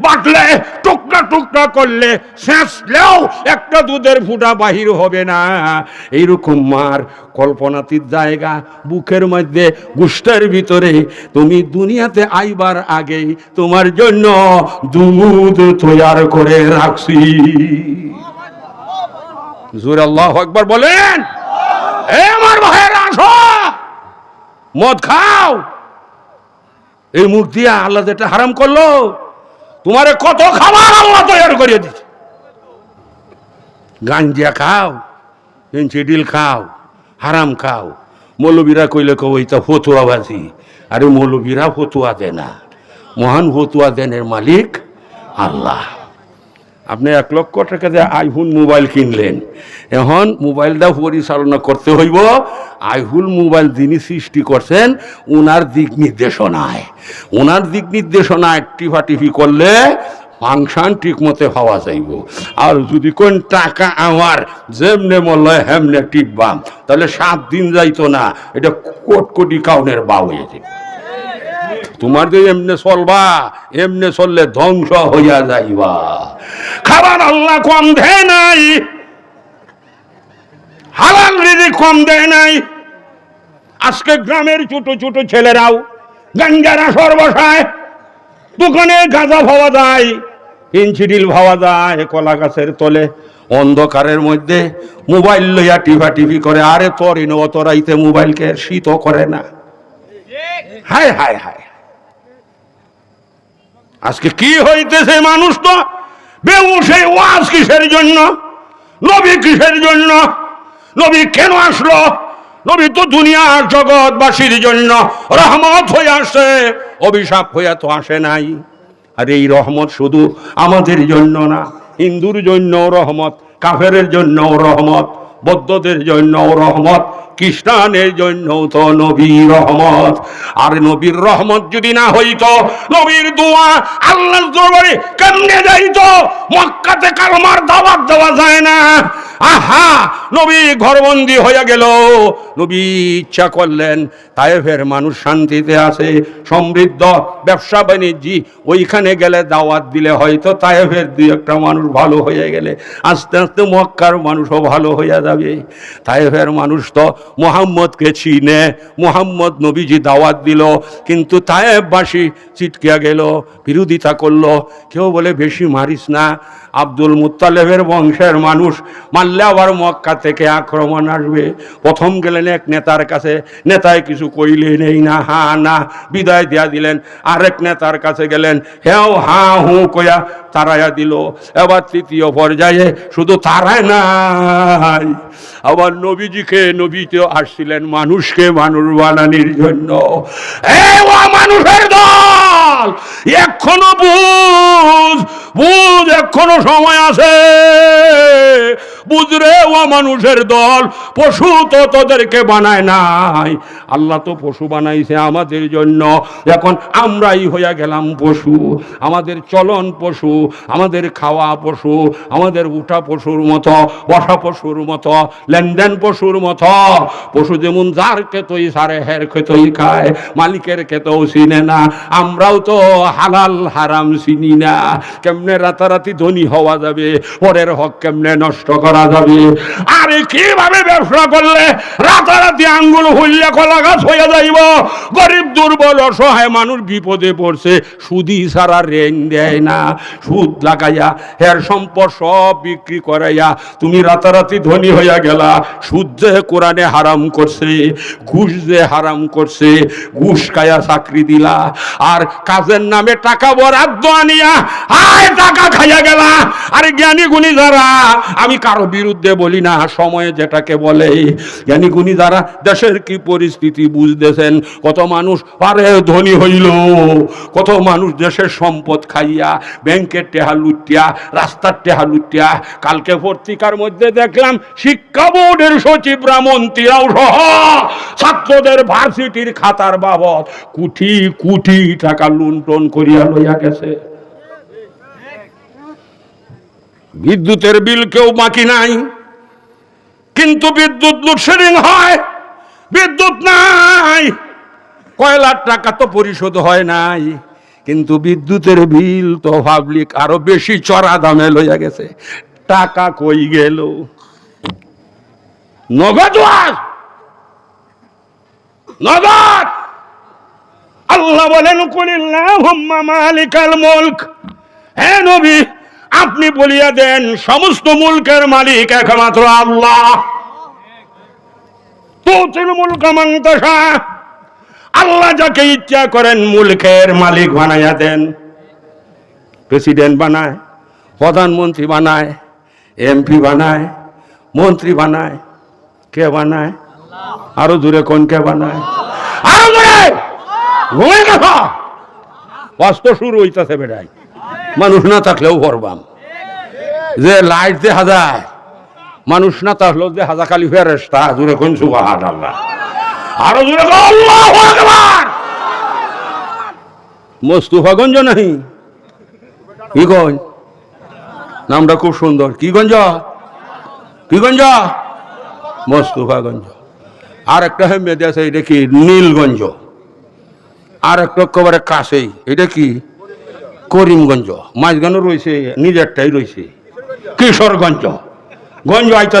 বাটলে টুকরা টুকরা করলে শেষলেও একটা দুধের ফুটা বাহির হবে না। এইরকম মার কল্পনাতীত জায়গা, বুকের মধ্যে গুষ্টের ভিতরে। তুমি দুনিয়াতে আইবার আগেই তোমার জন্য দুধ তৈয়ার করে রাখছি। জোর আল্লাহ একবার বলেন। আমার ভাইয়েরা, আসো। মদ খাও। এই মুখ দিয়ে আল্লাহ যেটা হারাম করল তোমারে কত খাবার আল্লাহ তৈরি করিয়ে দিচ্ছে গাঞ্জিয়া খাও এনচিডিল খাও, হারাম খাও। মৌলবীরা কইলে কো ওইটা ফতুয়া বাজি। আরে মৌলবীরা ফতুয়া দেয় না। মহান ফতুয়া দেনের মালিক আল্লাহ। আপনি এক লক্ষ টাকা দিয়ে আইফোন মোবাইল কিনলেন। এখন মোবাইলটা পরিচালনা করতে হইব আইফোন মোবাইল যিনি সৃষ্টি করছেন, ওনার দিক নির্দেশনায়। ওনার দিক নির্দেশনায় টিফা টিফি করলে ফাংশন ঠিক মতে হওয়া যাইব। আর যদি কোন টাকা আমার যেমনে মনে হেমনে টিকবাম তাহলে সাত দিন যাইতো না, এটা কোট কোটি কাউনের বা হয়ে যাবে তোমার যে এমনে চলবা, এমনে চললে ধ্বংস হইয়া যাইবা। খাবার আল্লাহ কম নাই। হালাল রিজি কম দেয় নাই। আজকে গ্রামের ছোট ছোট ছেলেরাও গাঞ্জারা সর্বসায় দোকানে গাঁজা ভাবা যায় ইঞ্চিডিল ভাবা যায়, কলা গাছের তলে। অন্ধকারের মধ্যে মোবাইল লইয়া টিভা টিভি করে, আরে তোর ইনো অত রাইতে মোবাইলকে শীত করে না। হায় হায় হায়। আজকে কি হইতেছে মানুষ তো? বেউসে ওয়াজ কিসের জন্য? নবী কিসের জন্য? নবী কেন আসলো? নবী তো দুনিয়ার জগৎবাসীর জন্য রহমত হয়ে আসে, অভিশাপ হইয়া তো আসে নাই। আর এই রহমত শুধু আমাদের জন্য না, হিন্দুর জন্য রহমত কাফের জন্য রহমত, বৌদ্ধদের জন্য রহমত খ্রিস্টানের জন্য তো নবীর রহমত। আর নবীর রহমত যদি না হইতো, নবীর দোয়া আল্লাহর দরবারে কেমনে যাইতো? মক্কাতে কালমার দাওয়াত দেওয়া যায় না। আহা, নবী ঘরবন্দি হয়ে গেল। নবী ইচ্ছা করলেন তায়েফের মানুষ শান্তিতে আছে, সমৃদ্ধ, ব্যবসা বাণিজ্যি, ওইখানে গেলে দাওয়াত দিলে হয়তো তায়েফের দুই একটা মানুষ ভালো হয়ে গেলে। আস্তে আস্তে মক্কার মানুষও ভালো হয়ে যাবে। তায়েফের মানুষ তো মোহাম্মদকে চিনে, মোহাম্মদ নবীজি দাওয়াত দিল, কিন্তু তায়েববাসী চিটকিয়া গেল, বিরোধিতা করল। কেউ বলে, বেশি মারিস না। আব্দুল মুত্তালেবের বংশের মানুষ। মারলে আবার মক্কা থেকে আক্রমণ আসবে। প্রথম গেলেন এক নেতার কাছে, নেতায় কিছু কইলে নেই না, হা, না, বিদায় দিয়া দিলেন। আরেক নেতার কাছে গেলেন, হেও, হা, হু কয়া তারাইয়া দিল। এবার তৃতীয় পর্যায়ে শুধু তারাই নাই, আবার নবীজিকে, নবীতে আসছিলেন মানুষকে মানুষ বানানির জন্য। মানুষের দল! এখনও বুঝ বুঝ এখনও সময় আছে। বুঝরে ও মানুষের দল, পশু তো তোদেরকে বানায় নাই। আল্লাহ তো পশু বানাইছে আমাদের জন্য। এখন আমরাই হইয়া গেলাম পশু। আমাদের চলন পশু, আমাদের খাওয়া পশু, আমাদের উঠা পশুর মতো, বসা পশুর মতো, লেনদেন পশুর মতো। পশু যেমন যার খেতই সারে হের খেতই খায়, মালিকের খেতেও চিনে না। আমরাও তো হালাল হারাম চিনি না। কেমনে রাতারাতি ধনী হওয়া যাবে? পরের হক কেমনে নষ্ট করা যাবে। আরে কীভাবে ব্যবসা করলে রাতারাতি আঙ্গুল হুল্লে কলা গাছ হয়ে যাইব? গরিব, দুর্বল, অসহায় মানুষ বিপদে পড়ছে, সুদি ছাড়া রেন দেয় না। সুদ লাগাইয়া, হের সম্পদ সব বিক্রি করাইয়া, তুমি রাতারাতি ধনী হইয়া গেলা। সুদ যে কোরআনে হারাম করছে, ঘুষ যে হারাম করছে, ঘুষ খায়া চাকরি দিলা। আর কাজের নামে টাকা বরাদ্দ আনিয়া, আয় টাকা খাইয়া গেলা। আরে জ্ঞানী গুণী যারা, আমি কারও বিরুদ্ধে বলি না, সময়ে যেটাকে বলে। জ্ঞানী গুণী যারা, দেশের কি পরিস্থিতি বুঝতেছেন? কত মানুষ আরে ধনী হইল, কত মানুষ দেশের সম্পদ খাইয়া, ব্যাংকের টেহা লুটিয়া, রাস্তার টেহা লুটিয়া। কালকে পত্রিকার মধ্যে দেখলাম, শিক্ষা বোর্ডের সচিবরা মন্ত্রীরাও সহ, ছাত্রদের ভার্সিটির খাতার বাবদ কুটি কুটি টাকা লুণ্ঠন করিয়া লইয়া গেছে। বিদ্যুতের বিল কেউ বাকি নাই। কিন্তু বিদ্যুৎ লোডশেডিং হয়, বিদ্যুৎ নাই। কয়লার টাকা তো পরিশোধ হয় নাই, কিন্তু বিদ্যুতের বিল তো পাবলিক আরও বেশি চড়া দামে লইয়া গেছে। টাকা কই গেল? নগদ নগদ! আল্লাহ বলেন, কুলিল্লাহুম্মা মালিকাল মুলক। হে নবী আপনি বলিয়া দেন, সমস্ত মুলকের মালিক একমাত্র আল্লাহ। তাশা আল্লাহ যাকে ইচ্ছা করেন মুলকের মালিক বানাইয়া দেন। প্রেসিডেন্ট বানায়, প্রধানমন্ত্রী বানায়, এমপি বানায়, মন্ত্রী বানায়, কে বানায়? আরও দূরে কোন কে বানায়? আরও দূরে! ঘুমে গেছ অস্ত শুরু হইতেছে বেড়াই মানুষ না থাকলেও ভরবাম। যে লাইট দেখা যায় মানুষ না থাকলেও যে হাজা খালি ফেরেস্তা দূরে কোন সুবাহাত আল্লাহ আরও আল্লাহু আকবার। নাহি? কি গঞ্জ নামটা খুব সুন্দর। কি গঞ্জ? কি গঞ্জ? মোস্তফাগঞ্জ। আর একটা হেমেদি আছে, এটা কি? নীলগঞ্জ। আর একটা একেবারে কাছেই, এটা কি? করিমগঞ্জ। মাঝখানে রয়েছে, নিজেরটাই রয়েছে। কিশোরগঞ্জ। গঞ্জ আইতা